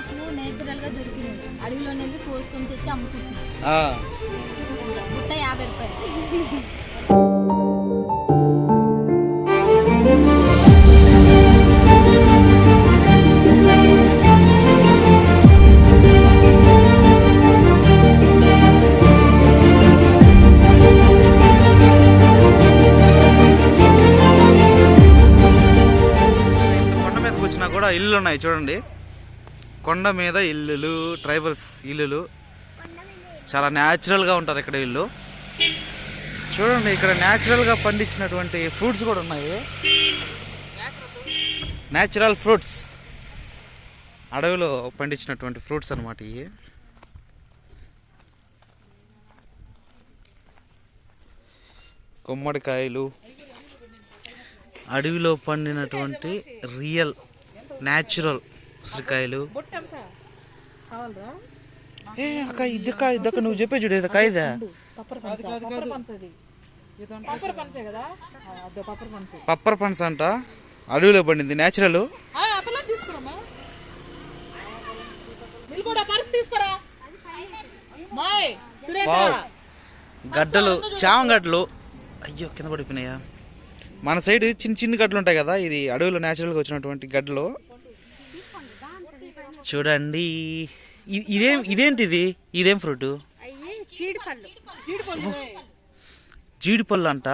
మాకు నేచురల్గా దొరికినవి. అడవిలో వెళ్ళి కోసుకొని తెచ్చి అమ్ముకుంటున్నాం. ఆ, బుట్ట యాభై రూపాయలు. ఇల్లులు ఉన్నాయి చూడండి. కొండ మీద ఇల్లులు ట్రైబల్స్ ఇల్లులు. చాలా న్యాచురల్గా ఉంటారు ఇక్కడ ఇల్లు. చూడండి ఇక్కడ న్యాచురల్గా పండించినటువంటి ఫ్రూట్స్ కూడా ఉన్నాయి. న్యాచురల్ ఫ్రూట్స్ అడవిలో పండించినటువంటి ఫ్రూట్స్ అన్నమాట ఇవి. గుమ్మడికాయలు అడవిలో పండినటువంటి రియల్ న్యాచురల్ ఉసిరికాయలు. ఏ అక్క ఇది అక్క ఇది అక్క నువ్వు చెప్పే చూడు ఇది అక్క ఇదా పప్పర్ పనస అంట? అడవిలో పండింది న్యాచురల్ వావ్. గడ్డలు చామ గడ్డలు. అయ్యో కింద పడిపోయినాయా? మన సైడ్ చిన్న చిన్న గడ్డలు ఉంటాయి కదా ఇది అడవిలో న్యాచురల్గా వచ్చినటువంటి గడ్డలు. చూడండి. ఇదేం ఇదేంటి ఇది ఇదేం ఫ్రూట్ జీడిపళ్ళు. అంట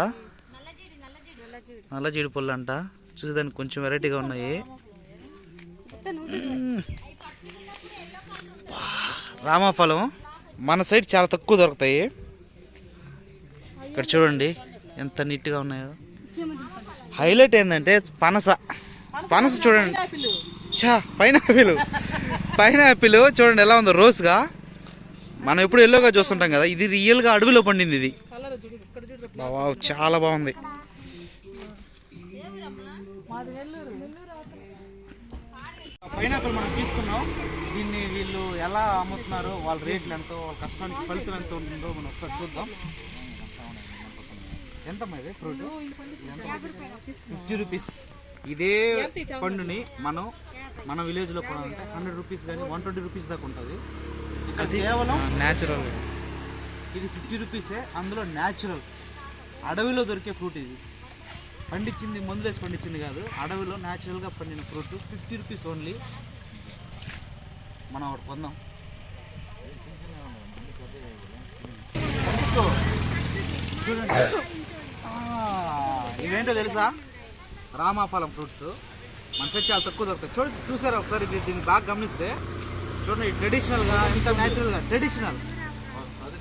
నల్ల జీడిపళ్ళు అంట చూసేదానికి కొంచెం వెరైటీగా ఉన్నాయి. రామఫలం. మన సైడ్ చాలా తక్కువ దొరుకుతాయి. ఇక్కడ చూడండి ఎంత నీట్గా ఉన్నాయో. హైలైట్ ఏంటంటే పనస. పనస చూడండి. చా పైనాపిల్ పైనాపిల్ చూడండి ఎలా ఉందో రోస్గా మనం ఎప్పుడు ఎల్లోగా చూస్తుంటాం కదా ఇది రియల్గా అడవిలో పండింది ఇది. వావ్, చాలా బాగుంది. పైనాపిల్ మనం తీసుకున్నాం. దీన్ని వీళ్ళు ఎలా అమ్ముతున్నారు వాళ్ళ రేట్లు ఎంతో వాళ్ళ కష్టానికి ఫలితం ఎంత ఉంటుందో మనం ఒకసారి చూద్దాం. ఎంత ఇది? ఫ్రూట్ ఫిఫ్టీ రూపీస్ ఇదే పండుని మనం మన విలేజ్లో కొనాలంటే హండ్రెడ్ రూపీస్ కానీ వన్ ట్వంటీ రూపీస్ దాకా ఉంటుంది. కేవలం న్యాచురల్ ఇది ఫిఫ్టీ రూపీసే అందులో న్యాచురల్ అడవిలో దొరికే ఫ్రూట్ ఇది. పండించింది మందులు వేసి పండించింది కాదు అడవిలో న్యాచురల్గా పండిన ఫ్రూట్ ఫిఫ్టీ రూపీస్ ఓన్లీ మనం ఒకటి పొందాం చూడండి. ఇవేంటో తెలుసా? రామాఫలం ఫ్రూట్స్. మన సైడ్ చాలా తక్కువ దొరుకుతాయి. చూడ చూసారా ఒకసారి దీన్ని బాగా గమనిస్తే? చూడండి ట్రెడిషనల్గా ఇంత న్యాచురల్గా ట్రెడిషనల్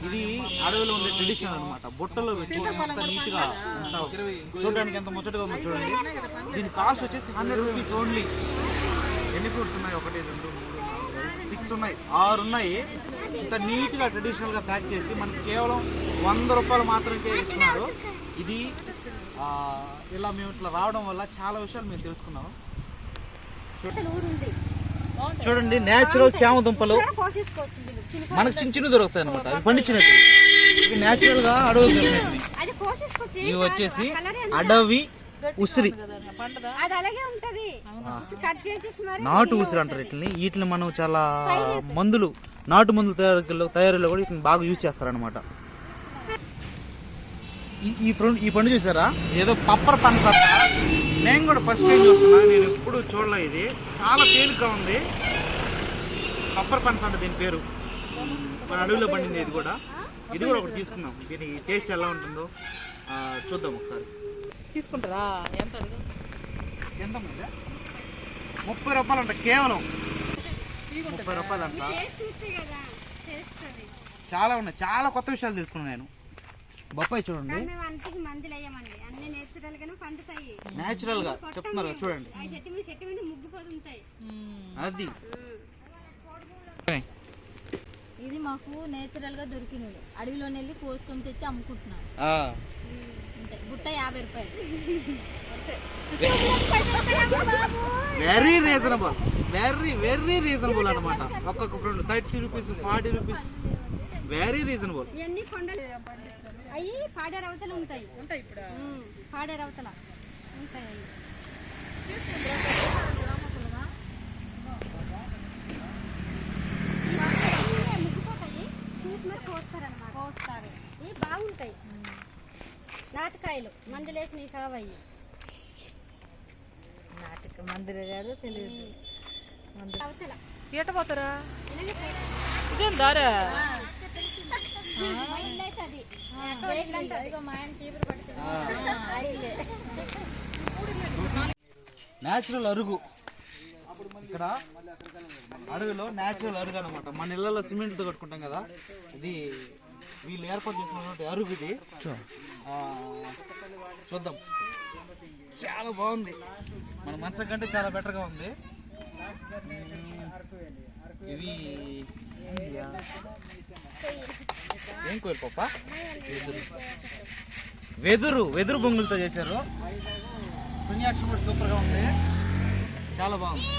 ఇది అడవిలో ఉండే ట్రెడిషనల్ అనమాట బుట్టలో పెట్టి ఎంత నీట్గా ఎంత చూడడానికి ఎంత ముచ్చటగా ఉందో చూడండి. దీని కాస్ట్ వచ్చేసి హండ్రెడ్ రూపీస్ ఓన్లీ ఎన్ని ఫ్రూట్స్ ఉన్నాయి? ఒకటి రెండు మూడు నాలుగు సిక్స్ ఉన్నాయి. ఆరు ఉన్నాయి. ఇంత నీట్గా ట్రెడిషనల్గా ప్యాక్ చేసి మనకి కేవలం వంద రూపాయలు మాత్రమే ఇస్తున్నారు ఇది ఇలా మేము ఇట్లా రావడం వల్ల చాలా విషయాలు మేము తెలుసుకున్నాం చూడండి నేచురల్ చామ దుంపలు. మనకు చిన్న చిన్న దొరుకుతాయి అనమాట అవి పండించినట్టు ఇవి న్యాచురల్గా అడవి ఇవి వచ్చేసి అడవి ఉసిరి. అది అలాగే ఉంటది. కట్ చేసేసి మరి నాటు ఉసిరి అంటారు వీటిని. వీటిని మనం చాలా మందులు నాటు మందులు తయారీలో తయారీలో కూడా వీటిని బాగా యూజ్ చేస్తారనమాట ఈ- ఈ ఫ్రంట్ ఈ పండు చూసారా? ఏదో పప్పర్ పనస. నేను కూడా ఫస్ట్ టైం చూస్తున్నా నేను ఎప్పుడు చూడలే ఇది. చాలా తేలిగ్గా ఉంది. పప్పర్ పనస అంట దీని పేరు. మన అడవిలో పండింది ఇది కూడా. ఇది కూడా ఒకటి తీసుకుందాం. దీని టేస్ట్ ఎలా ఉంటుందో చూద్దాం ఒకసారి. తీసుకుంటారా? ఎంత అడిగా? ఎంత ఉంది? ముప్పై రూపాయలు అంట కేవలం. ముప్పై రూపాయలు అంట చాలా ఉన్నాయి. చాలా కొత్త విషయాలు తెలుసుకున్నాను నేను. బొప్పాయి చూడండి. మేము అంటికి మందులు వేయమండి అన్ని నేచురల్ గానే పండుతాయి. న్యాచురల్గా. చెప్తున్నారు కదా చూడండి. ఆ చెట్టు మీద చెట్టు మీద ముగ్గుపోతుంటాయి అది. ఇది మాకు నేచురల్గా దొరికినవి అడవిలో వెళ్ళి కోసుకొని తెచ్చి అమ్ముకుంటున్నాం. బుట్ట యాభై రూపాయలు. Very reasonable very very reasonable అనమాట ఒక్కొక్క friend thirty rupees forty rupees very reasonable అవి పాడేరు అవతల ఉంటాయి. ఉంటాయి ఇప్పుడు? పాడేరు అవతల ఉంటాయి ముగ్గుపోతాయి చూసి మరి కోస్తారనమాట కోస్తారు బాగుంటాయి నాటకాయలు నాటక మందులు కాదు తెలియదు. అవతల పోతారా? ఇదేం దారా? న్యాచురల్ అరుగు. ఇక్కడ అడవిలో న్యాచురల్ అరుగు అనమాట మన ఇళ్ళలో సిమెంట్తో కట్టుకుంటాం కదా. ఇది వీళ్ళు ఏర్పాటు చేసినటువంటి అరుగు ఇది. ఆ, చూద్దాం. చాలా బాగుంది. మన మంచం కంటే చాలా బెటర్గా ఉంది. ఇవి ఏం పప్ప వెదురు వెదురు బొంగులతో చేశారు. పుణ్యాక్ష కూడా సూపర్గా ఉంది. చాలా బాగుంది.